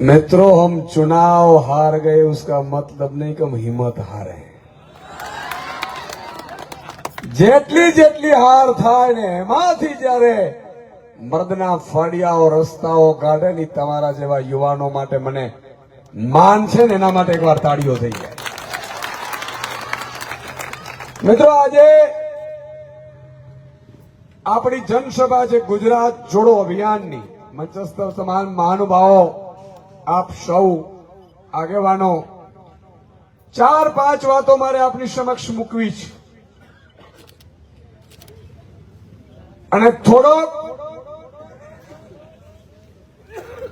मित्रों हम चुनाव हार गए उसका मतलब नहीं कि हम हिम्मत हारे हैं જેટલી જેટલી હાર થાય ને એમાંથી જ્યારે મર્દના ફળિયાઓ રસ્તાઓ કાઢે ને ઈ તમારા જેવા યુવાનો માટે મને માન છે ને એના માટે એકવાર તાળીઓ થઈ જાય મિત્રો આજે આપણી જનસભા છે ગુજરાત જોડો અભિયાનની મંચસ્થ સમાન મહાનુભાવો, આપ સૌ આગેવાનો, ચાર પાંચ વાતો મારે આપની સમક્ષ મૂકવી છે. અને થોડોક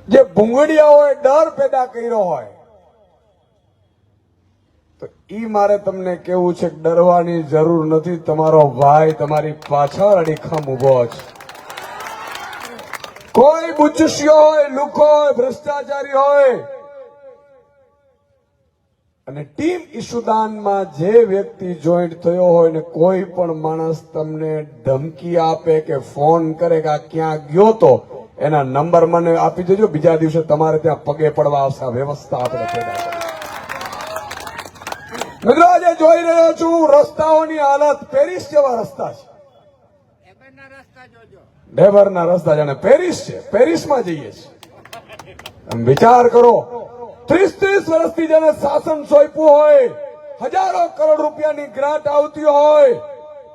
જે ભૂંગળીયાઓએ ડર પેદા કર્યો હોય, તો ઈ મારે તમને કેવું છે ડરવાની જરૂર નથી, તમારો ભાઈ તમારી પાછળ અડીખમ ઊભો છે. કોઈ બુચુશીઓ હોય, લુકો હોય, ભ્રષ્ટાચારી હોય. અને ટીમ ઈશુદાનમાં જે વ્યક્તિ જોઈન્ટ થયો હોય ને કોઈ પણ માણસ તમને ધમકી આપે કે ફોન કરે કે આ ક્યાં ગયો તો, એના નંબર મને આપી દેજો. બીજા દિવસે તમારે ત્યાં પગે પડવા આવશે. વ્યવસ્થા આપણે પેદા મિત્રો, આજે જોઈ રહ્યો છું, રસ્તાઓની હાલત પેરિસ જેવા રસ્તા છે. જોજો રસ્તા જાણે પેરિસ છે પેરિસમાં જઈએ છીએ વિચાર કરો ત્રીસ ત્રીસ વર્ષથી જેને શાસન સોંપ્યું હોય હજારો કરોડ રૂપિયાની ગ્રાન્ટ આવતી હોય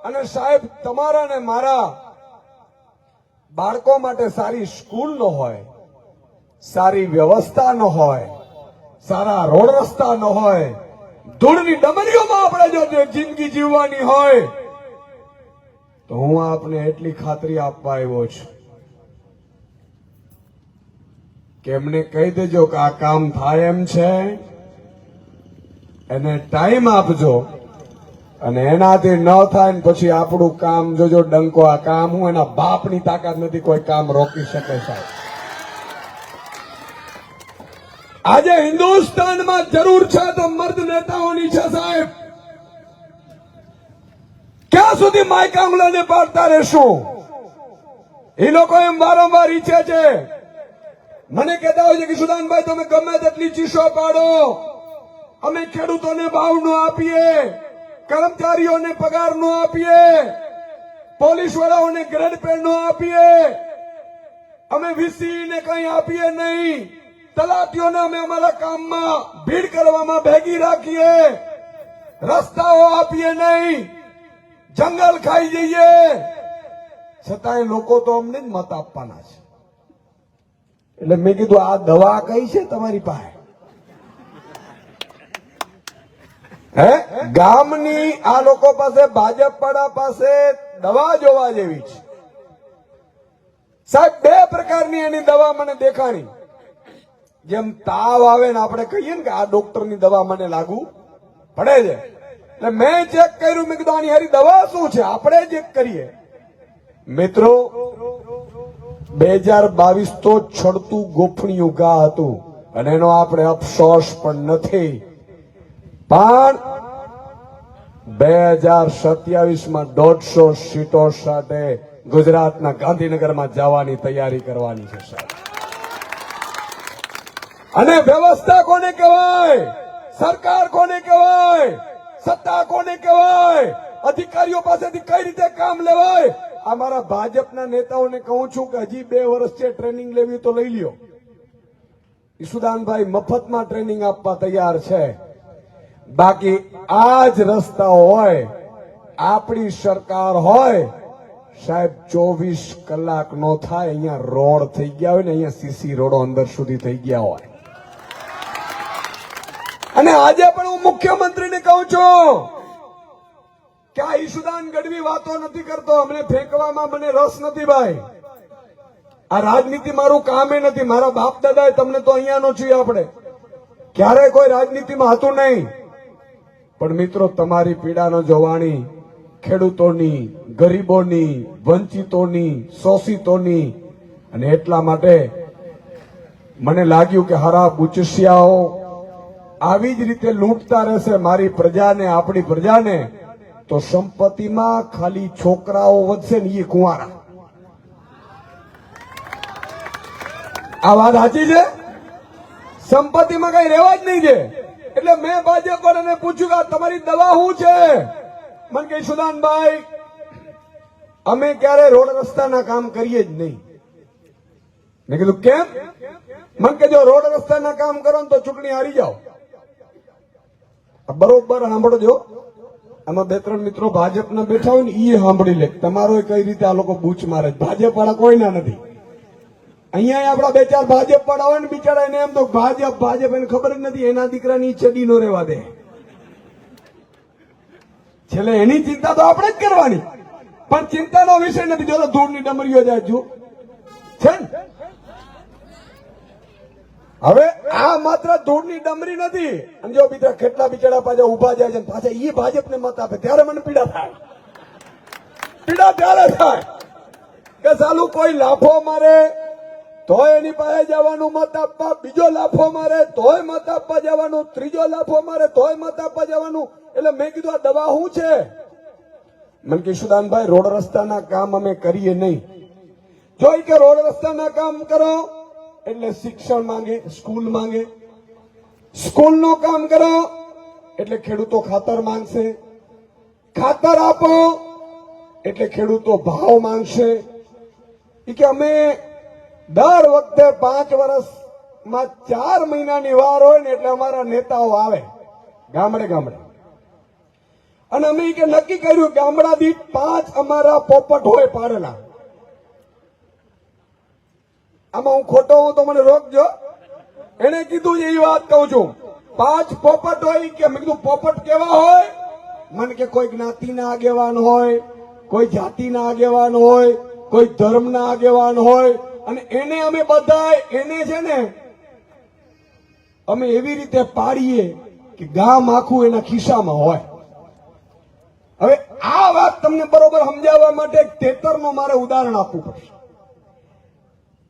અને સાહેબ તમારા ને મારા બાળકો માટે સારી સ્કૂલ ન હોય સારી વ્યવસ્થા ન હોય સારા રોડ રસ્તા ન હોય ધૂળની ડમરીઓમાં આપણે જો જિંદગી જીવવાની હોય તો હું આપને એટલી ખાતરી આપવા આવ્યો છું. કે એમને કહી દેજો કે આ કામ થાય એમ છે, એને ટાઈમ આપજો અને એનાથી ન થાય ને પછી આપણું કામ જોજો ડંકો, આ કામ હું એના બાપની તાકાત નથી કોઈ કામ રોકી શકે સાહેબ. આજે હિન્દુસ્તાનમાં જરૂર છે તો મર્દ નેતાઓની છે સાહેબ. ક્યાં સુધી માયકા આંગળાને પાડતા રહેશું? એ લોકો એમ વારંવાર ઈચ્છે છે. મને કહેતા હોય છે કે, સુદાનભાઈ, તમે ગમે તેટલી ચીસો પાડો. અમે ખેડૂતોને ભાવ ન આપીએ, કર્મચારીઓને પગાર ન આપીએ પોલીસ વાળાઓને ગ્રેડ પે ન આપીએ. અમે વીસી ને કઈ આપીએ નહીં. તલાટીઓને અમે અમારા કામમાં ભીડ કરવામાં ભેગી રાખીએ. રસ્તાઓ આપીએ નહીં. જંગલ ખાઈ જઈએ. છતાંય લોકો તો અમને જ મત આપવાના છે. એટલે મેં કીધું, આ દવા કઈ છે તમારી પાસે? હે? ગામની આ લોકો પાસે ભાજપ વાળા પાસે દવા જોવા જેવી છે. સાહેબ, બે પ્રકારની એની દવા મને દેખાણી. જેમ તાવ આવે ને આપણે કહીએ ને કે આ ડોક્ટરની દવા મને લાગુ પડે છે. એટલે મેં ચેક કર્યું, મેં કીધું, આની હારી દવા શું છે? આપણે ચેક કરીએ. મિત્રો બે હજાર બાવીસ તો છડતું ગોફણિયું ગા હતું, અને એનો આપણે અફસોસ પણ નથી. પણ બે હજાર સત્યાવીસમાં દોઢસો સીટો સાથે ગુજરાતના ગાંધીનગરમાં જવાની તૈયારી કરવાની છે, સાહેબ. અને વ્યવસ્થા કોને કહેવાય? સરકાર કોને કહેવાય? સત્તા કોને કહેવાય? અધિકારીઓ પાસેથી કઈ રીતે કામ લેવાય? આ મારા ભાજપના નેતાઓને કહું છું કે હજી બે વર્ષ છે ટ્રેનિંગ લેવી તો લઈ લ્યો. ઈસુદાનભાઈ મફતમાં ટ્રેનિંગ આપવા તૈયાર છે. બાકી આ જ રસ્તા હોય, આપણી સરકાર હોય, સાહેબ, ચોવીસ કલાક નો થાય, અહીંયા રોડ થઈ ગયા હોય ને, અહીંયા સીસી રોડો અંદર સુધી થઈ ગયા હોય. અને આજે પણ હું મુખ્યમંત્રીને કહું છું કે આ ઈશુદાન ગઢવી વાતો નથી કરતો, અમને ફેંકવામાં મને રસ નથી ભાઈ. આ રાજનીતિ મારું કામે નથી, મારા બાપ દાદાએ તમને તો અહીંયાનો છીએ આપણે. ક્યારેય કોઈ રાજનીતિમાં હતું નહીં. પણ મિત્રો, તમારી પીડાનો જોવાણી, ખેડૂતોની, ગરીબોની, વંચિતોની, શોષિતોની, અને એટલા માટે મને લાગ્યું કે હરા બુચસિયાઓ આવી જ રીતે લૂંટતા રહેશે મારી પ્રજાને, આપણી પ્રજાને, તો સંપત્તિમાં ખાલી છોકરાઓ વધશે ને એ કુંવારા. આ વાત સાચી છે? સંપત્તિમાં કઈ રહેવા જ નહીં છે એટલે મેં ભાજપ વાળાને પૂછ્યું કે તમારી દવા શું છે? મને કે સુદાનભાઈ, અમે ક્યારે રોડ રસ્તાના કામ કરીએ જ નહીં. મેં કીધું, કેમ? મને કે જો રોડ રસ્તાના કામ કરો તો ચૂંટણી હારી જાઓ. બરોબર, સાંભળજો. આમાં બે ત્રણ મિત્રો ભાજપના બેઠા હોય ને એ સાંભળી લે. તમારો કઈ રીતે આ લોકો બૂચ મારે? ભાજપ વાળા કોઈના નથી. અહીંયા આપણા બે ચાર ભાજપ વાળા હોય ને, બિચારા એને એમ તો ભાજપ ભાજપ એને ખબર જ નથી, એના દીકરાની ચડી નો રહેવા દે. છેલ્લે એની ચિંતા તો આપણે જ કરવાની. પણ ચિંતાનો વિષય નથી. જો ધૂળની ડમરીઓ જાય જો છે ને? હવે આ માત્ર ધૂળની ડમરી નથી. અને જો બીજા કેટલા બિચારા પાછા ઊભા જાય છે પાછા એ ભાજપને મત આપે, ત્યારે મને પીડા થાય. પીડા ત્યારે થાય કે સાલું કોઈ લાફો મારે, તોય એની પાસે જવાનું મત આપવા, બીજો લાફો મારે, તોય મત આપવા જવાનું, ત્રીજો લાફો મારે, તોય મત આપવા જવાનું. એટલે મેં કીધું, આ દવા શું છે? મને કે સુદાનભાઈ, રોડ રસ્તાના કામ અમે કરીએ નહીં. જોઈ કે, રોડ રસ્તાના કામ કરો એટલે શિક્ષણ માંગે, સ્કૂલ માંગે. સ્કૂલનું કામ કરો, એટલે ખેડૂતો ખાતર માંગશે. ખાતર આપો, એટલે ખેડૂતો ભાવ માંગશે. કે અમે દર વખતે પાંચ વર્ષમાં ચાર મહિનાની વાર હોય ને એટલે અમારા નેતાઓ આવે, ગામડે ગામડે. અને અમે કે નક્કી કર્યું ગામડા દીઠ પાંચ અમારા પોપટ હોય પાડેલા. આમાં હું ખોટો હું તો મને રોકજો. એને કીધું એ વાત કહું છું. પાંચ પોપટ હોય કે મેં કીધું પોપટ કેવા હોય? મને કે કોઈ જ્ઞાતિના આગેવાન હોય, કોઈ જાતિના આગેવાન હોય, કોઈ ધર્મના આગેવાન હોય. અને એને અમે બધા એને છે ને, અમે એવી રીતે પાડીએ કે ગામ આખું એના ખિસ્સામાં હોય. હવે આ વાત તમને બરોબર સમજાવવા માટે તેતરનું મારે ઉદાહરણ આપવું પડશે.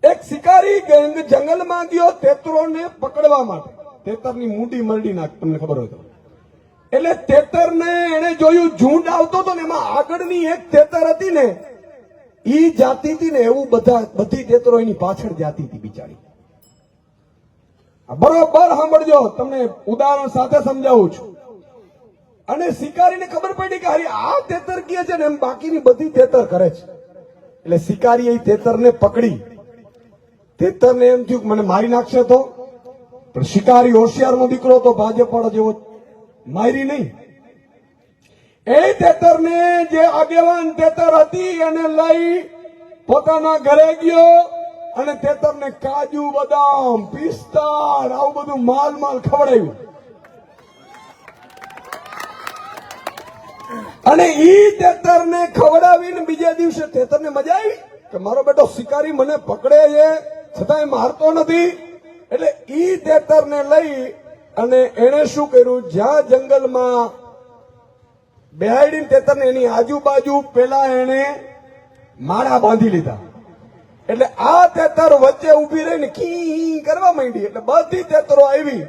એક શિકારી ગેંગ જંગલમાં ગયો તેતરોને પકડવા માટે. તેતરની મૂડી મરડી નાખ, તમને ખબર હોય તો. એટલે તેતરને એને જોયું, ઝુંડ આવતો હતો ને, એમાં આગળની એક તેતર હતી ને, ઈ જાતી હતી ને, એવું બધા, બધી તેતરો એની પાછળ જાતી હતી બિચારી. બરોબર સાંભળજો, તમને ઉદાહરણ સાથે સમજાવું છું. અને શિકારીને ખબર પડી કે હરી આ તેતર કે છે? ને એમ બાકીની બધી તેતર કરે છે. એટલે શિકારી એ તેતરને પકડી. તેતરને એમ થયું મને મારી નાખશે તો? પણ શિકારી હોશિયારનો દીકરો તો ભાજપ વાળો જેવો મારી નહીં. એ તેતરને જે આગેવાન તેતર હતી એને લઈ પોતાના ઘરે ગયો અને તેતરને કાજુ, બદામ, પિસ્તા આવું બધું માલ માલ ખવડાવ્યું. અને ઈ તેતરને ખવડાવીને બીજા દિવસે તેતરને મજા આવી કે મારો બેટો શિકારી મને પકડે છે. છતાંય મારતો નથી. એટલે ઈ તેતરને લઈ અને એને શું કર્યું? જ્યાં જંગલમાં બેહાડીને તેતરને એની આજુબાજુ પેલા એને માળા બાંધી લીધા. એટલે આ તેતર વચ્ચે ઊભી રહીને કી કરવા માંડી. એટલે બધી તેતરો આવી.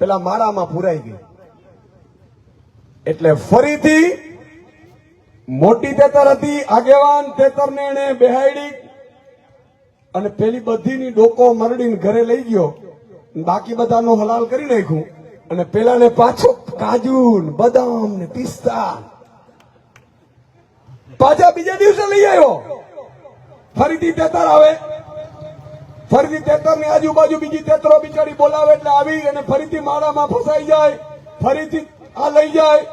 પેલા માળામાં પુરાઈ ગઈ. એટલે ફરીથી મોટી તેતર હતી, આગેવાન તેતરને એને બેહાડી અને પેલી બધીની ડોકો મરડીને ઘરે લઈ ગયો. બાકી બધાનો હલાલ કરી નાખ્યું. અને પેલા ને પાછો કાજુ બદામ ને પિસ્તા. પાછા બીજા દિવસે લઈ આવ્યો. ફરીથી તેતર આવે. ફરીથી તેતરની આજુબાજુ બીજી તેતરો બિચારી બોલાવે એટલે આવી અને ફરીથી માળામાં ફસાઈ જાય. ફરીથી આ લઈ જાય.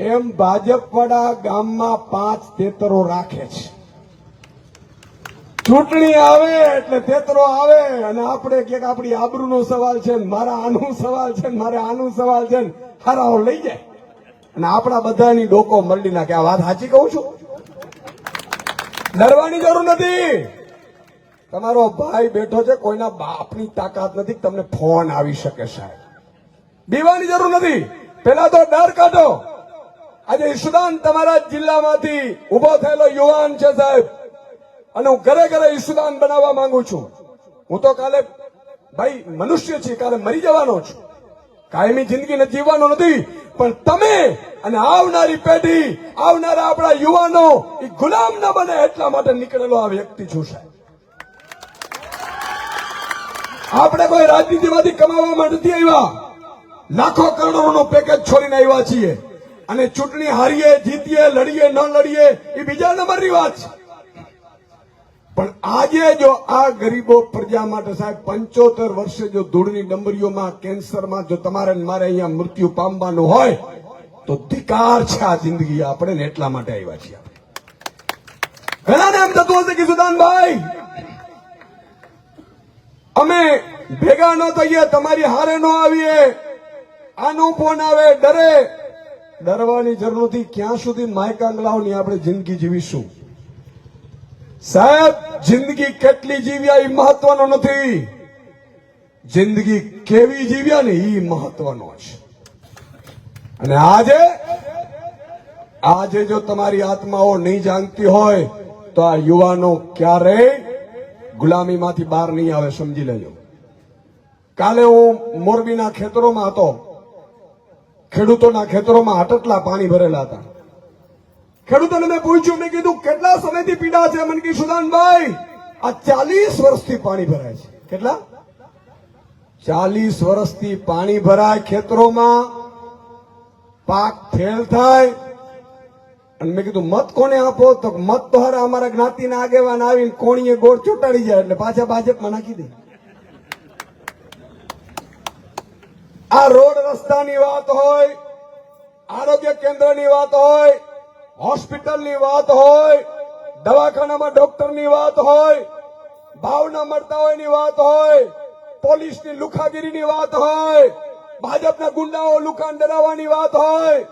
એમ ભાજપ વડા ગામમાં પાંચ તેતરો રાખે છે. ચૂંટણી આવે એટલે તેતરો આવે અને આપણે કે આપણી આબરૂનો સવાલ છે ને મારા આનું સવાલ છે ને મારે આનું સવાલ છે ને હારાઓ લઈ જાય. અને આપણા બધાની ડોકો મરડી નાખે. આ વાત સાચી કહું છું? ડરવાની જરૂર નથી. તમારો ભાઈ બેઠો છે, કોઈના બાપની તાકાત નથી તમને ફોન આવી શકે સાહેબ. બીવાની જરૂર નથી. પેલા તો ડર કાઢો. આજે ઈશુદાન તમારા જિલ્લામાંથી ઊભો થયેલો યુવાન છે સાહેબ. અને હું ઘરે ઘરે ઈશુદાન બનાવવા માંગુ છું. હું તો કાલે ભાઈ મનુષ્ય છીએ, કાલે મરી જવાનો છું. કાયમી જિંદગી ને જીવવાનો નથી, પણ તમે અને આવનારી પેઢી, આવનારા આપણા યુવાનો એ ગુલામ ન બને એટલા માટે નીકળેલો આ વ્યક્તિ છું સાહેબ. આપણે કોઈ રાજનીતિમાંથી કમાવામાં નથી આવ્યા. લાખો કરોડોનું પેકેજ છોડીને આવ્યા છીએ. અને ચૂંટણી હારીએ, જીતીએ, લડીએ, ન લડીએ એ બીજા નંબરની વાત છે. પણ આજે જો આ ગરીબો પ્રજા માટે સાહેબ પંચોતેર વર્ષે જો ધૂળની ડમરીઓમાં, કેન્સરમાં, જો તમારે મારે અહીંયા મૃત્યુ પામવાનું હોય, તો ધિકાર છે આ જિંદગી. આપણે ને એટલા માટે આવ્યા છીએ આપણે. ઘણાને એમ થતું હશે કે, સુદાનભાઈ, અમે ભેગા ન થઈએ, તમારી હારે ન આવીએ. આનો ફોન આવે, ડરે. ડરવાની જરૂર નથી. ક્યાં સુધી માયકાંગલાઓની આપણે જિંદગી જીવીશું? સાહેબ, જિંદગી કેટલી જીવ્યા એ મહત્વનો નથી. જિંદગી કેવી જીવ્યા ને એ મહત્વનો છે. અને આજે આજે જો તમારી આત્માઓ નહીં જાગતી હોય, તો આ યુવાનો ક્યારેય ગુલામીમાંથી બહાર નહીં આવે, સમજી લેજો. કાલે હું મોરબીના ખેતરોમાં હતો. ખેડૂતોના ખેતરોમાં આટટલા પાણી ભરેલા હતા. ખેડૂતોને મેં પૂછ્યું, મેં કીધું, કેટલા સમયથી પીડા છે? મને કીધું સુદાનભાઈ, આ ચાલીસ વર્ષથી પાણી ભરાય છે. કેટલા? ચાલીસ વર્ષથી પાણી ભરાય ખેતરોમાં, પાક ફેલ થાય. અને મેં કીધું, મત કોને આપો? તો મત તો હારે અમારા જ્ઞાતિના આગેવાન આવીને કોણીએ ગોળ ચોટાડી જાય, એટલે પાછા ભાજપમાં નાખી દે. આ રોડ રસ્તાની વાત હોય, આરોગ્ય કેન્દ્રની વાત હોય હોસ્પિટલની વાત હોય, દવાખાનામાં ડોક્ટરની વાત હોય, ભાવના મળતા હોયની વાત હોય, પોલીસની લુખાગીરીની વાત હોય, ભાજપના ગુંડાઓ લુકાન ડરાવવાની વાત હોય,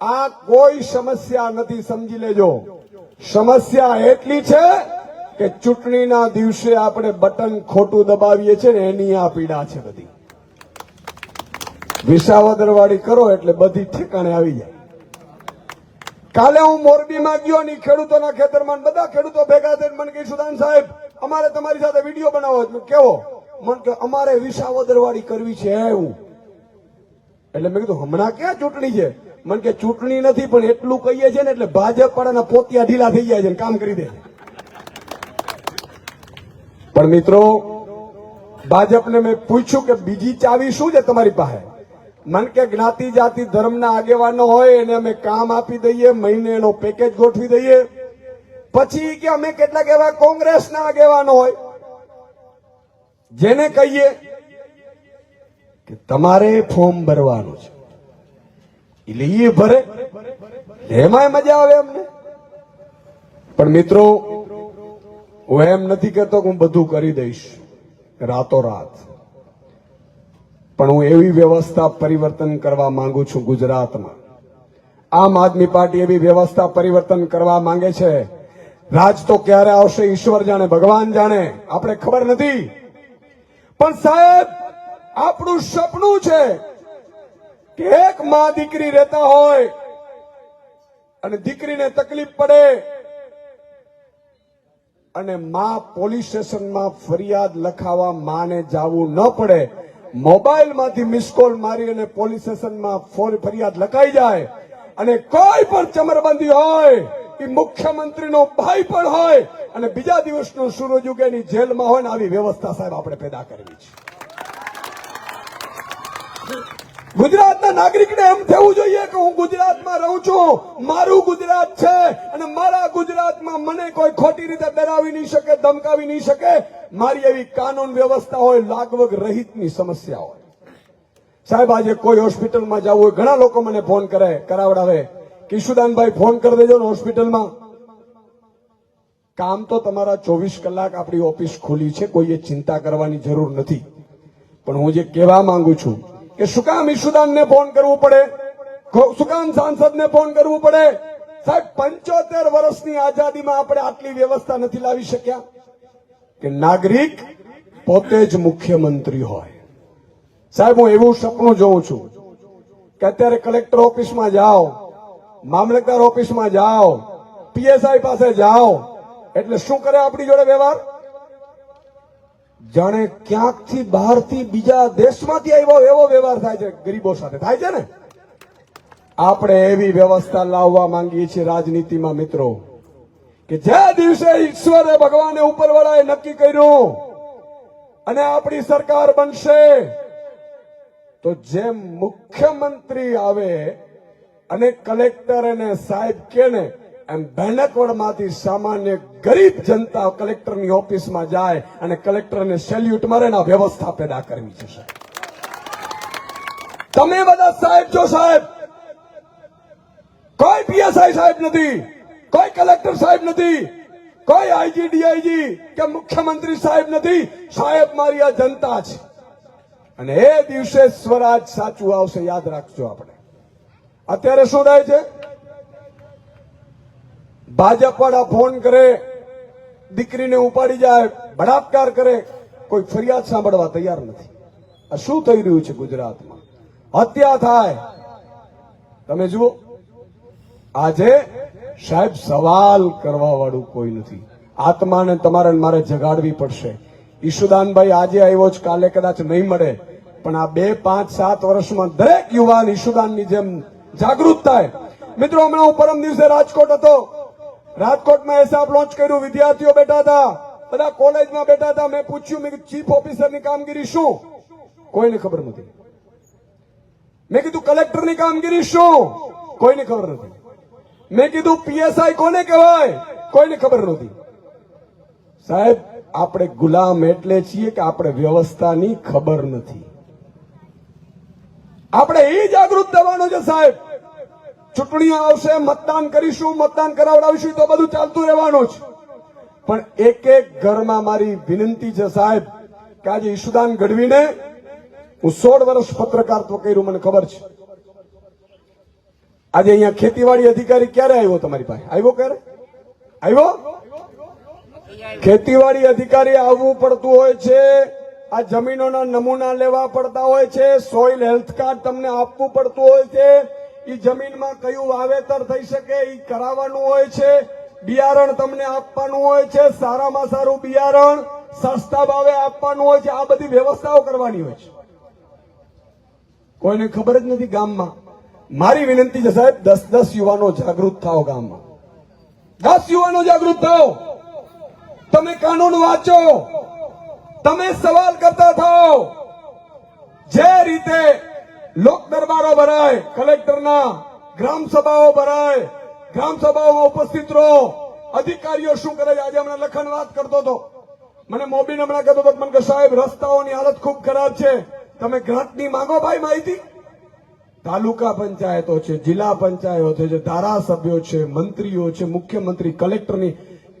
આ કોઈ સમસ્યા નથી, સમજી લેજો. સમસ્યા એટલી છે કે ચૂંટણીના દિવસે આપણે બટન ખોટું દબાવીએ છીએ ને એની આ પીડા છે બધી. વિસાવદરવાળી કરો એટલે બધી ઠેકાણે આવી જાય. કાલે હું મોરબીમાં ગયો ની ખેડૂતોના ખેતરમાં બધા ખેડૂતો ભેગા થઈને મને કહી સુદાન સાહેબ અમારે તમારી સાથે વીડિયો બનાવો છે." મેં કીધું, કેવો? મને કે અમારે વિસાવદરવાળી કરવી છે એવું. એટલે મેં કીધું હમણાં ક્યાં ચૂંટણી છે? મને કે ચૂંટણી નથી પણ એટલું કહીએ છે ને એટલે ભાજપ વાળાના પોતિયા ઢીલા થઈ જાય છે કામ કરી દે. પણ મિત્રો ભાજપને મેં પૂછ્યું કે બીજી ચાવી શું છે તમારી પાસે? મન કે જ્ઞાતિ જાતિ ધર્મના આગેવાનો હોય એને અમે કામ આપી દઈએ, મહિને એનો પેકેજ ગોઠવી દઈએ. પછી કે અમે કેટલાક એવા કોંગ્રેસના આગેવાનો હોય, જેને કહીએ કે તમારે ફોર્મ ભરવાનું છે. એટલે એ ભરે. એમાંય મજા આવે અમને. પણ મિત્રો, હું એમ નથી કહેતો કે હું બધું કરી દઈશ. રાતો રાત પણ હું એવી વ્યવસ્થા પરિવર્તન કરવા માંગુ છું ગુજરાતમાં. આમ આદમી પાર્ટી એવી વ્યવસ્થા પરિવર્તન કરવા માંગે છે. રાજ તો ક્યારે આવશે ઈશ્વર જાણે, ભગવાન જાણે, આપણે ખબર નથી. પણ સાહેબ, આપણું સપનું છે કે એક માં દીકરી રહેતા હોય અને દીકરીને તકલીફ પડે અને માં પોલીસ સ્ટેશનમાં ફરિયાદ લખાવા માને જાવું ન પડે. મોબાઈલમાંથી મિસ કોલ મારી અને પોલીસ સ્ટેશનમાં ફોન ફરિયાદ લખાઈ જાય અને કોઈ પણ ચમરબંધી હોય એ મુખ્યમંત્રીનો ભાઈ પણ હોય અને બીજા દિવસનો સૂરજ ઉગેની જેલમાં હોય ને આવી વ્યવસ્થા સાહેબ આપણે પેદા કરવી છે. ગુજરાતના નાગરિકને એમ થવું જોઈએ કે હું ગુજરાતમાં રહું છું, મારું ગુજરાત છે અને મારા ગુજરાતમાં મને કોઈ ખોટી રીતે ડરાવી નહીં શકે, ધમકાવી નહીં શકે. મારી એવી કાનૂન વ્યવસ્થા હોય, લાગવગ રહિતની સમસ્યા હોય. સાહેબ, આજે કોઈ હોસ્પિટલમાં જવું હોય, ઘણા લોકો મને ફોન કરે, કરાવડાવે. કિશુદાનભાઈ, ફોન કરી દેજો ને હોસ્પિટલમાં. કામ તો તમારા ચોવીસ કલાક આપણી ઓફિસ ખુલી છે, કોઈએ ચિંતા કરવાની જરૂર નથી. પણ હું જે કહેવા માંગુ છું કે શું કામ ઈશુદાનને ફોન કરવું પડે? શું કામ સાંસદને ફોન કરવું પડે? સાહેબ, પંચોતેર વર્ષની આઝાદીમાં આપણે આટલી વ્યવસ્થા નથી લાવી શક્યા? કે નાગરિક પોતે જ મુખ્યમંત્રી હોય. સાહેબ, હું એવું સપનું જોઉં છું કે અત્યારે કલેક્ટર ઓફિસમાં જાઓ, મામલતદાર ઓફિસમાં જાઓ, પીએસઆઈ પાસે જાઓ. એટલે શું કરે આપણી જોડે વ્યવહાર? જાણે ક્યાંકથી બહારથી બીજા દેશમાંથી આવ્યો એવો વ્યવહાર થાય છે, ગરીબો સાથે. થાય છે ને? આપણે એવી વ્યવસ્થા લાવવા માંગીએ છીએ રાજનીતિમાં, મિત્રો, કે જે દિવસે ઈશ્વરે ભગવાને ઉપરવાળાએ નક્કી કર્યું અને આપણી સરકાર બનશે, તો જેમ મુખ્યમંત્રી આવે અને કલેક્ટર અને સાહેબ કે ને એમ બેનકવડમાંથી સામાન્ય ગરીબ જનતા કલેક્ટરની ઓફિસમાં જાય અને કલેક્ટરને સેલ્યુટ મારે વ્યવસ્થા પેદા કરવી છે તમે બધા સાહેબ છો સાહેબ, કોઈ પીએસઆઈ સાહેબ નથી, કોઈ કલેક્ટર સાહેબ નથી, કોઈ આઈજી, ડીઆઈજી કે મુખ્યમંત્રી સાહેબ નથી, સાહેબ મારી આ જનતા છે. અને એ દિવસે સ્વરાજ સાચું આવશે, યાદ રાખજો આપણે. અત્યારે શું થાય છે? ભાજપ વાળા ફોન કરે, દીકરીને ઉપાડી જાય, બળાત્કાર કરે, કોઈ ફરિયાદ સાંભળવા તૈયાર નથી. આ શું થઈ રહ્યું છે ગુજરાતમાં? હત્યા થાય. તમે જુઓ, આજે સાહેબ સવાલ કરવા વાળું કોઈ નથી. આત્માને તમારે મારે જગાડવી પડશે. ઈશુદાનભાઈ આજે આવ્યો છે કાલે કદાચ નહીં મળે. પણ આ બે, પાંચ, સાત વર્ષમાં દરેક યુવાન ઈશુદાનની જેમ જાગૃત થાય. મિત્રો, હમણાં હું પરમ દિવસે રાજકોટ હતો. રાજકોટમાં એસાપ લોન્ચ કર્યું. વિદ્યાર્થીઓ બેઠા હતા. બધા કોલેજમાં બેઠા હતા. મેં પૂછ્યું, મેં ચીફ ઓફિસરની કામગીરી શું? કોઈને ખબર નથી. મેં કીધું કલેક્ટરની કામગીરી શું? કોઈને ખબર નથી. મેં કીધું પીએસઆઈ કોને કહેવાય? કોઈને ખબર નથી. સાહેબ, આપણે ગુલામ એટલે છીએ કે આપણે વ્યવસ્થાની ખબર નથી. આપણે એ જાગૃત થવાનું છે સાહેબ. ચૂંટણીઓ આવશે, મતદાન કરીશું, મતદાન કરાવડાવીશું, તો બધું ચાલતું રહેવાનું છે પણ એક એક ઘરમાં મારી વિનંતી છે સાહેબ કે આજે ઈશુદાન ગઢવીને હું સોળ વર્ષ પત્રકારત્વ કર્યું, મને ખબર છે. આજે અહીંયા ખેતીવાડી અધિકારી ક્યારે આવ્યો તમારી પાસે? આવ્યો ક્યારે? આવ્યો? ખેતીવાડી અધિકારી આવવું પડતું હોય છે, આ જમીનોના નમૂના લેવા પડતા હોય છે, સોઇલ હેલ્થ કાર્ડ તમને આપવું પડતું હોય છે એ જમીનમાં કયું વાવેતર થઈ શકે એ કરાવવાનું હોય છે. બિયારણ તમને આપવાનું હોય છે. સારામાં સારું બિયારણ સસ્તા ભાવે આપવાનું હોય છે. આ બધી વ્યવસ્થાઓ કરવાની હોય છે. કોઈને ખબર જ નથી ગામમાં. મારી વિનંતી છે સાહેબ, દસ દસ યુવાનો જાગૃત થાઓ ગામમાં. દસ યુવાનો જાગૃત થાઓ. તમે કાનૂન વાંચો. તમે સવાલ કરતા થાઓ. જે રીતે લોક દરબારો ભરાય, કલેક્ટરના ગ્રામ સભાઓ ભરાય, ગ્રામ સભાઓમાં ઉપસ્થિત રહો. અધિકારીઓ શું કરે છે? આજે હમણાં લખન વાત કરતો હતો. મને મોબીન હમણાં કહેતો હતો મને કે સાહેબ, રસ્તાઓની હાલત ખૂબ ખરાબ છે. તમે ગ્રાન્ટની માંગો ભાઈ માહિતી? તાલુકા પંચાયતો છે, જિલ્લા પંચાયતો છે ધારાસભ્યો છે, મંત્રીઓ છે, મુખ્યમંત્રી, કલેક્ટરની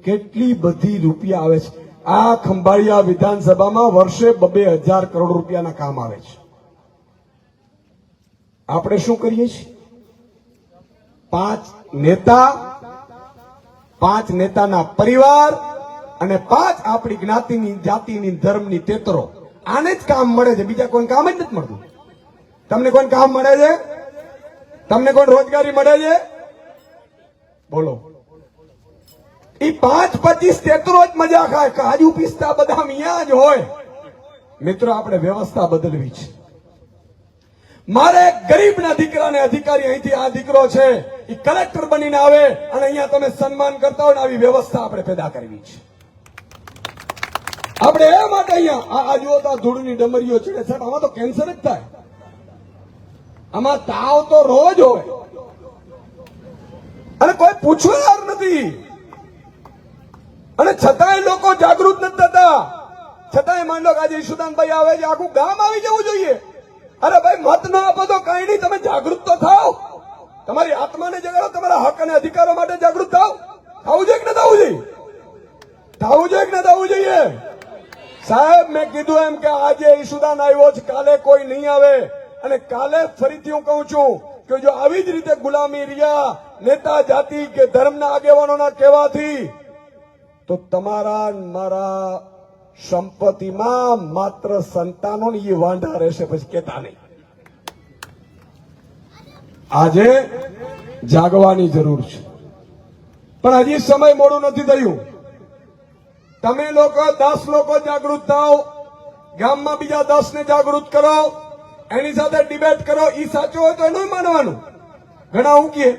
કેટલી બધી રૂપિયા આવે છે. આ ખંભાળિયા વિધાનસભામાં વર્ષે બબે હજાર કરોડ રૂપિયાના કામ આવે છે. આપણે શું કરીએ છીએ? પાંચ નેતા, પાંચ નેતાના પરિવાર અને પાંચ આપણી જ્ઞાતિની, જાતિની, ધર્મની તેતરો આને જ કામ મળે છે. બીજા કોઈ કામ જ નથી મળતું. તમને કોઈ કામ મળે છે? તમને કોઈ રોજગારી મળે છે? બોલો. એ પાંચ પચીસ તેતરો જ મજા ખાય. કાજુ પિસ્તા બધા અહીંયા જ હોય. મિત્રો, આપણે વ્યવસ્થા બદલવી છે. મારે ગરીબના દીકરાને અધિકારી અહીંથી આ દીકરો છે, એ કલેક્ટર બનીને આવે અને અહીંયા તમે સન્માન કરતા હોય આવી વ્યવસ્થા આપણે પેદા કરવી છે. આપણે એ માટે અહીંયા, આ- જુઓ તો ધૂળની ડમરીઓ ચડે સાહેબ, આમાં તો કેન્સર જ થાય. આમાં તાવ તો રોજ હોય. અને કોઈ પૂછવાર નથી. અને છતાંય લોકો જાગૃત નથી થતા. છતાંય માંડો આજે ઈશુદાનભાઈ આવે છે, આખું ગામ આવી જવું જોઈએ. અરે ભાઈ, મત ન આપો તો કઈ નહીં, તમે જાગૃત તો થાઓ. તમારી આત્માને જગાડો, તમારા હક અને અધિકારો માટે જાગૃત થાવ થવું જોઈએ કે ન થવું જોઈએ? થવું જોઈએ કે ન થવું જોઈએ? સાહેબ, મેં કીધું એમ કે આજે ઈશુદાન આવ્યો છે, કાલે કોઈ નહીં આવે. અને કાલે ફરીથી હું કહું છું કે જો આવી જ રીતે ગુલામી રહ્યા, નેતા જાતિ કે ધર્મના આગેવાનોના કહેવાથી, તો તમારા મારા સંપત્તિમાં માત્ર સંતાનો એ વાંઢા રહેશે, પછી કેતા નહીં. આજે જાગવાની જરૂર છે. પણ હજી સમય મોડું નથી થયું. તમે લોકો દસ લોકો જાગૃત થાઓ, ગામમાં બીજા દસ ને જાગૃત કરો એની સાથે ડિબેટ કરો એ સાચું હોય તો એનું માનવાનું. ઘણા હું કે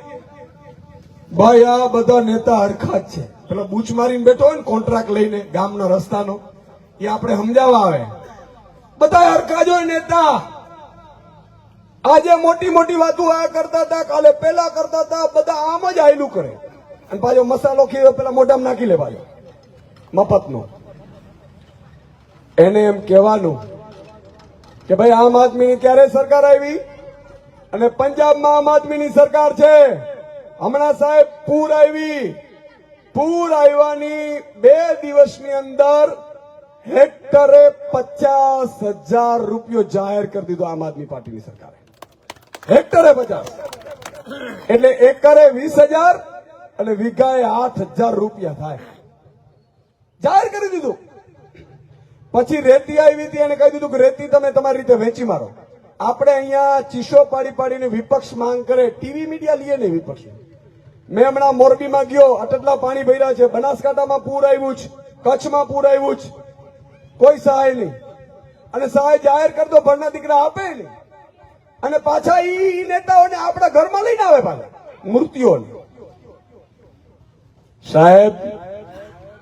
ભાઈ, આ બધા નેતા હરખા છે. પેલો બૂચ મારીને બેઠો હોય ને કોન્ટ્રાક્ટ લઈને ગામના રસ્તાનો એ આપણે સમજાવવા આવે. બધા હરખા જ નેતા. આજે મોટી મોટી વાતો આ કરતા હતા, કાલે પેલા કરતા હતા, બધા આમ જ આયલું કરે. અને પાછો મસાલો ખીરો પેલા મોઢામાં નાખી લે પાછો. મફતનો. એને એમ કહેવાનું કે ભાઈ, આમ આદમીની ક્યારે સરકાર આવી? અને પંજાબમાં આમ આદમીની સરકાર છે. હમણાં સાહેબ પૂર આવી. પૂર આવ્યાની બે દિવસની અંદર હેક્ટરે પચાસ હજાર રૂપિયો જાહેર કરી દીધો આમ આદમી પાર્ટીની સરકારે. હેક્ટરે પચાસ. એટલે એકરે વીસ હજાર અને વીઘાએ આઠ હજાર રૂપિયા થાય. જાહેર કરી દીધું. પછી રેતી આવી હતી એને કહી દીધું કે રેતી તમે તમારી રીતે વેચી મારો. આપણે અહીંયા ચીસો પાડી પાડીને વિપક્ષ માંગ કરે, ટીવી મીડિયા લઈએ ને વિપક્ષ મેં હમણાં મોરબીમાં ગયો આટલા પાણી ભર્યા છે, બનાસકાંઠામાં પૂર આવ્યું છે કચ્છમાં પૂર આવ્યું છે કોઈ સહાય નહીં. અને સહાય જાહેર કરતો ભરના દીકરા આપે નહીં. અને પાછા ઈ નેતાઓને આપણા ઘરમાં લઈને આવે પાછા, મૂર્તિઓને. સાહેબ,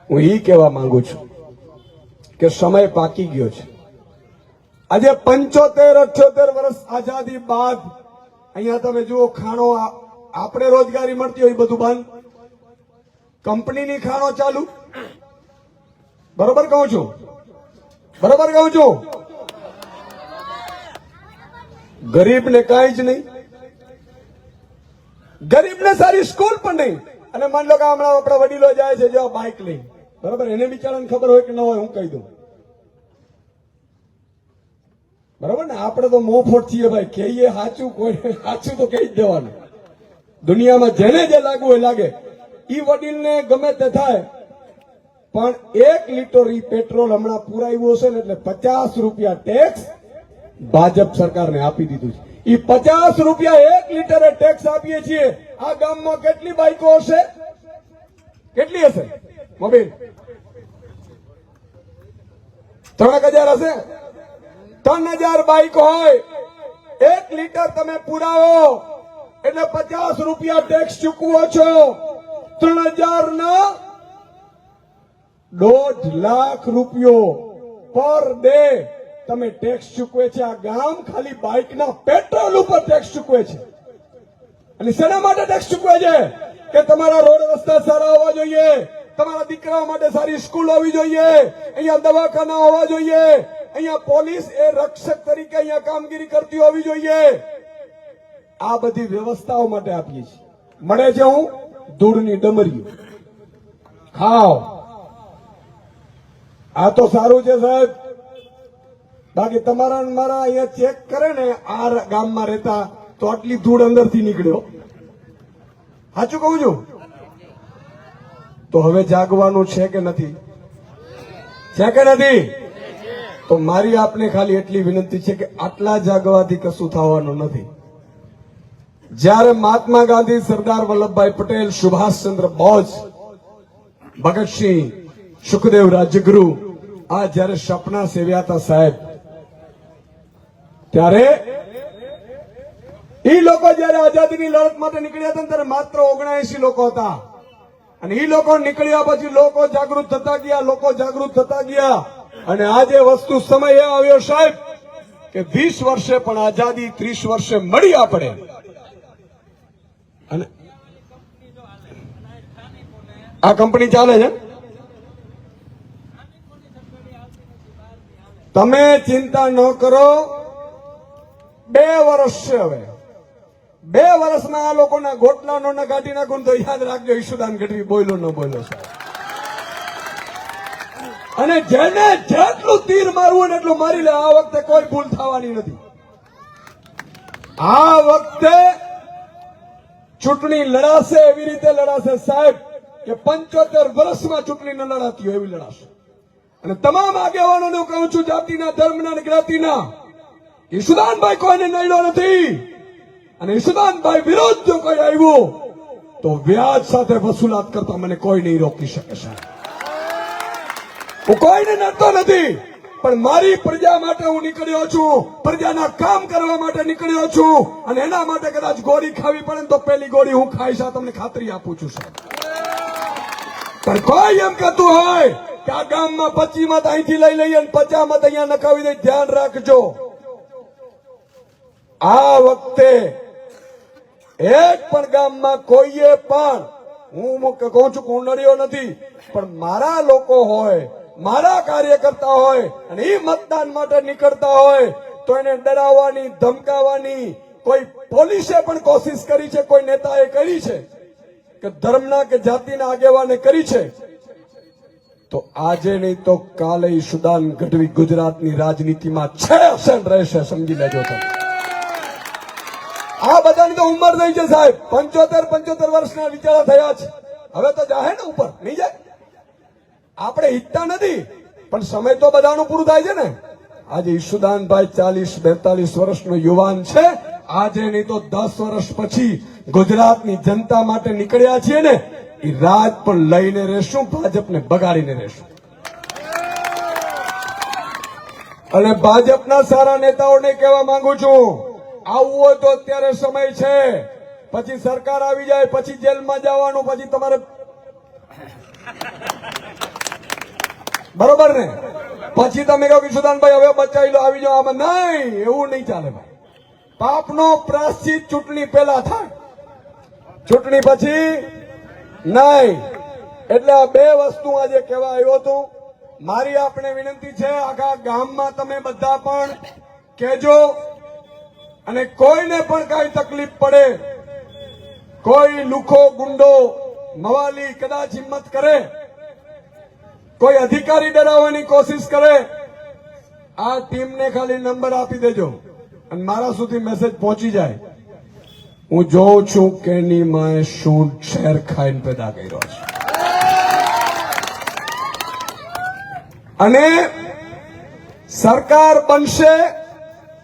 હું ઈ કહેવા માંગુ છું કે સમય પાકી ગયો છે. આજે પંચોતેર, અઠ્યોતેર વર્ષ આઝાદી બાદ અહીંયા તમે જુઓ, ખાણો આપણે રોજગારી મળતી હોય બધું બંધ. કંપનીની ખાણો ચાલુ. બરોબર કહું છું? બરોબર કહું છું? ગરીબને કાંઈ જ નહીં. ગરીબને સારી સ્કૂલ પણ નહીં. અને માની લો કે હમણાં આપણા વડીલો જાય છે જો બાઇક લઈ બરાબર? એને બિચારાને ખબર હોય કે ન હોય, હું કહી દઉં. બરાબર ને? આપણે તો મોફોટ છીએ ભાઈ. કહીએ સાચું, કોઈ સાચું તો કહી જ દેવાનું. દુનિયામાં જેને જે લાગુ હોય લાગે. એ વડીલને ગમે તે થાય પણ એક લીટર ઈ પેટ્રોલ હમણાં પુરાવ્યું હશે ને એટલે પચાસ રૂપિયા ટેક્સ ભાજપ સરકારને આપી દીધું છે. ઈ પચાસ રૂપિયા એક લીટરે ટેક્સ આપીએ છીએ. આ ગામમાં કેટલી બાઈકો હશે? કેટલી હશે? મોબીલ. ત્રણ હજાર હશે? ત્રણ હજાર બાઈક હોય. એક લીટર તમે પુરાવો. એટલે પચાસ રૂપિયા ટેક્સ ચૂકવો છો. ત્રણ હજાર ના દોઢ લાખ રૂપિયો પર ડે તમે ટેક્સ ચૂકવે છે. આ ગામ ખાલી બાઇકના પેટ્રોલ ઉપર ટેક્સ ચૂકવે છે. અને શેના માટે ટેક્સ ચૂકવે છે? કે તમારા રોડ રસ્તા સારા હોવા જોઈએ. તમારા દીકરાઓ માટે સારી સ્કૂલ હોવી જોઈએ. અહીંયા દવાખાના હોવા જોઈએ. અહીંયા પોલીસ એ રક્ષક તરીકે અહીંયા કામગીરી કરતી હોવી જોઈએ. આ બધી વ્યવસ્થાઓ માટે આપીએ છીએ. મળે છે હું? ધૂળની ડમરીઓ. ખાઓ. આ તો સારું છે સાહેબ. બાકી તમારા મારા અહીંયા ચેક કરે ને, આ ગામમાં રહેતા તો આટલી ધૂળ અંદરથી નીકળ્યો. સાચું કહું છું? તો હવે જાગવાનું છે કે નથી? છે કે નથી? તો મારી આપને ખાલી એટલી વિનંતી છે કે આટલા જાગવાથી કશું થવાનું નથી. જ્યારે મહાત્મા ગાંધી, સરદાર વલ્લભભાઈ પટેલ, સુભાષચંદ્ર બોઝ, ભગતસિંહ, સુખદેવ રાજગુરુ આ જ્યારે સપના સેવ્યા હતા સાહેબ, ત્યારે એ લોકો જયારે આઝાદીની લડત માટે નીકળ્યા હતા ત્યારે માત્ર ઓગણએસી લોકો હતા. અને એ લોકો નીકળ્યા પછી લોકો જાગૃત થતા ગયા, લોકો જાગૃત થતા ગયા. અને આજે વસ્તુ સમય એ આવ્યો સાહેબ કે વીસ વર્ષે પણ આઝાદી, ત્રીસ વર્ષે મળી આપણે અને આ કંપની ચાલે છે? તમે ચિંતા ન કરો. બે વર્ષ છે હવે. બે વર્ષમાં આ લોકોના ગોટલા નો કાઢી નાખું તો યાદ રાખજો ઈશુદાન ગઢવી બોયલો ન બોયલો છે. અને જેને જેટલું તીર મારવું એટલું મારી લે. આ વખતે કોઈ ભૂલ થવાની નથી. આ વખતે ચૂંટણી લડાશે એવી રીતે લડાશે સાહેબ કે પંચોતેર વર્ષમાં ચૂંટણી ન લડાતી હોય એવી લડાશે. અને તમામ આગેવાનોને હું કહું છું, જાતિના, ધર્મના અને જ્ઞાતિના ઈશુદાનભાઈ કોઈને નડ્યો નથી અને ઈશુદાનભાઈ વિરોધ જો કોઈ આવ્યો, તો વ્યાજ સાથે વસૂલાત કરતા મને કોઈ નહીં રોકી શકે છે હું કોઈને નડતો નથી, પણ મારી પ્રજા માટે હું નીકળ્યો છું, પ્રજાના કામ કરવા માટે નીકળ્યો છું, અને એના માટે કદાચ ગોળી ખાવી પડે તો પેલી ગોળી હું ખાઈશ, આ તમને ખાતરી આપું છું, સાહેબ. હું કહું છું કુંડળીઓ નથી, પણ મારા લોકો હોય, મારા કાર્યકર્તા હોય અને એ મતદાન માટે નીકળતા હોય, તો એને ડરાવવાની, ધમકાવવાની કોઈ પોલીસે પણ કોશિશ કરી છે, કોઈ નેતાએ કરી છે? કે ધર્મના કે જાતિના આગેવાને કરી છે, તો આજે નહીં તો કાલે સુદાન ગઢવી ગુજરાતની રાજનીતિમાં છે હશે રહેશે, સમજી લેજો તમે. આ બધાની તો ઉંમર થઈ છે સાહેબ. પંચોતેર પંચોતેર વર્ષના વિચારા થયા છે. હવે તો જાહે ને ઉપર, નહીં જાય? આપણે ઈચ્છતા નથી, પણ સમય તો બધાનું પૂરું થાય છે ને. આજે ઈશુદાનભાઈ ચાલીસ, બેતાલીસ વર્ષનો યુવાન છે. આજે નહીં તો દસ વર્ષ પછી ગુજરાતની જનતા માટે નીકળ્યા છીએ ને એ રાજ પણ લઈને રહેશું, ભાજપને બગાડીને રહેશું. અને ભાજપના સારા નેતાઓને કહેવા માંગુ છું, આવવું હોય તો અત્યારે સમય છે. પછી સરકાર આવી જાય, પછી જેલમાં જવાનું, પછી તમારે બરોબર ને? પછી તમે કહો કે, સુદાનભાઈ, હવે બચાવી લો, આવી જાઓ. આમાં નહીં, એવું નહીં ચાલે ભાઈ. પાપનો પ્રાશ્ચિત ચૂંટણી પહેલા થાય. ચૂંટણી પછી નહીં. એટલે આ બે વસ્તુ આજે કહેવા આવ્યો હતો. મારી આપણે વિનંતી છે, આખા ગામમાં તમે બધા પણ કહેજો. અને કોઈને પણ કાંઈ તકલીફ પડે, કોઈ લુખો ગુંડો, મવાલી કદાચ હિંમત કરે, કોઈ અધિકારી ડરાવવાની કોશિશ કરે, આ ટીમને ખાલી નંબર આપી દેજો. અને મારા સુધી મેસેજ પહોંચી જાય. હું જોઉં છું કે એની માએ શું શેર ખાઈને પેદા કર્યો છે. અને સરકાર બનશે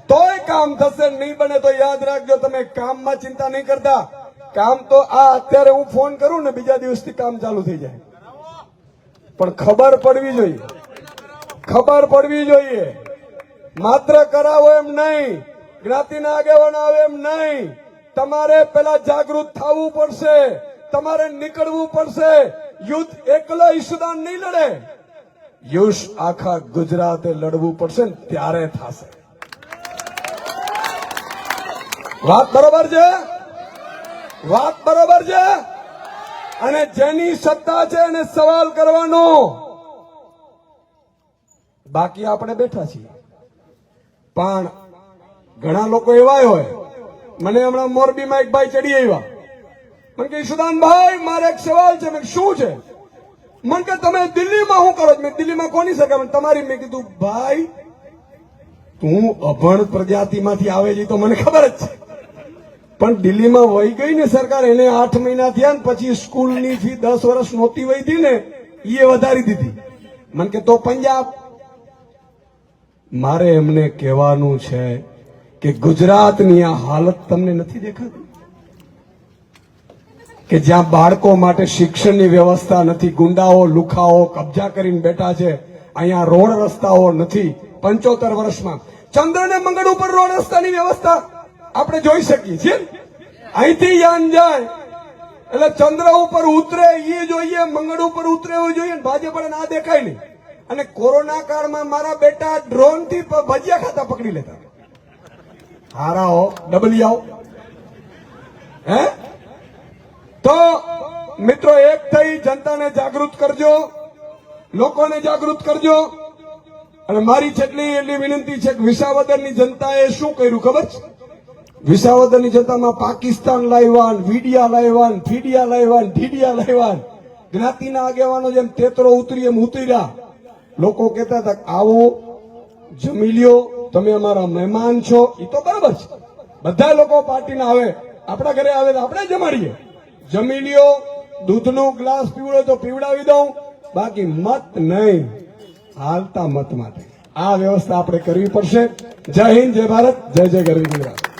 તોય કામ થશે, નહીં બને તો યાદ રાખજો, તમે કામમાં ચિંતા નહીં કરતા. કામ તો આ અત્યારે હું ફોન કરું ને બીજા દિવસથી કામ ચાલુ થઈ જાય. પણ ખબર પડવી જોઈએ. ખબર પડવી જોઈએ. માત્ર કરાવો એમ નહીં, જ્ઞાતિના આગેવાન આવે એમ નહીં. તમારે પેલા જાગૃત થવું પડશે, તમારે નીકળવું પડશે. યુદ્ધ એકલો ઈશુદાન નહીં લડે. યુશ આખા ગુજરાતે લડવું પડશે ને ત્યારે થશે. વાત બરોબર છે? વાત બરોબર છે? અને જેની સત્તા છે એને સવાલ કરવાનો. બાકી આપણે બેઠા છીએ. પણ ઘણા લોકો એવા હોય. મને હમણાં મોરબીમાં એક ભાઈ ચડી આવ્યા. મને કે સુદાનભાઈ, મારે એક સવાલ છે. શું છે? મને કે તમે દિલ્હીમાં શું કરો મેં દિલ્હીમાં કોની શકે તમારી મેં કીધું, ભાઈ, તું અભણ પ્રજાતિમાંથી આવે છે તો મને ખબર જ છે. પણ દિલ્હીમાં વહી ગઈ ને સરકાર એને આઠ મહિના થયા ને પછી સ્કૂલની ફી દસ વર્ષ નહોતી વહી હતી ને એ વધારી દીધી. મને કે તો પંજાબ મારે એમને કહેવાનું છે કે ગુજરાતની આ હાલત તમને નથી દેખાતી? કે જ્યાં બાળકો માટે શિક્ષણની વ્યવસ્થા નથી, ગુંડાઓ, લુખાઓ કબજા કરીને બેઠા છે, અહીંયા રોડ રસ્તાઓ નથી, પંચોતેર વર્ષમાં. ચંદ્ર ને મંગળ ઉપર રોડ રસ્તાની વ્યવસ્થા આપણે જોઈ શકીએ છીએ. અહીંથી યાન જાય. એટલે ચંદ્ર ઉપર ઉતરે એ જોઈએ, મંગળ ઉપર ઉતરે એવું જોઈએ ભાજપ આ દેખાય નહીં અને કોરોના કાળમાં મારા બેટા ડ્રોનથી ભજીયા ખાતા પકડી લેતા. હારાઓ ડબલિયાઓ હે? તો મિત્રો, એક થઈ જનતાને જાગૃત કરજો, લોકોને જાગૃત કરજો. અને મારી છેટલી એટલી વિનંતી છે કે વિસાવદરની જનતાએ શું કર્યું ખબર છે? વિસાવદરની જનતામાં પાકિસ્તાન લાવ્યા વીડિયા લાવ્યા ફીડિયા લાવ્યા ઢીડિયા લાવ્યા જ્ઞાતિના આગેવાનો જેમ તેતરો ઉતરી એમ ઉતર્યા. લોકો કહેતા હતા આવો જમી લ્યો તમે અમારા મહેમાન છો. એ તો બરાબર છે. બધા લોકો પાર્ટીના આવે, આપણા ઘરે આવે તો આપણે જમાડીએ. જમી લ્યો દૂધનો ગ્લાસ પીવડો તો પીવડાવી દઉં, બાકી મત નહીં. હાલતા મત માટે આ વ્યવસ્થા આપણે કરવી પડશે. જય હિન્દ, જય ભારત, જય જય ગરવી ગુજરાત.